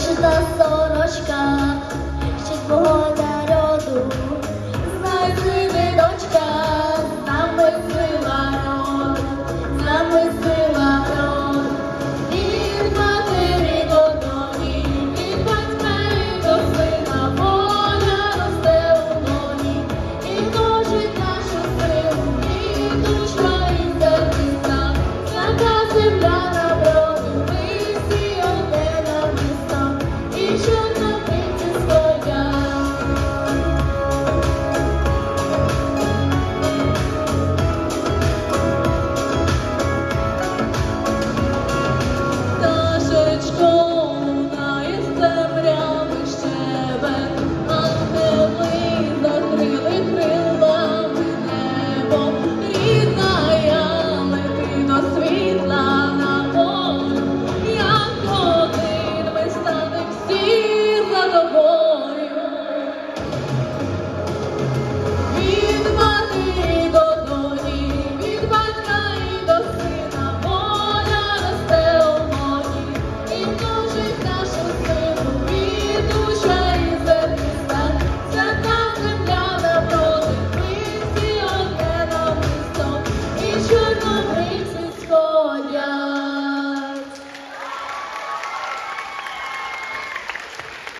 вишита сорочка, ще свого народу.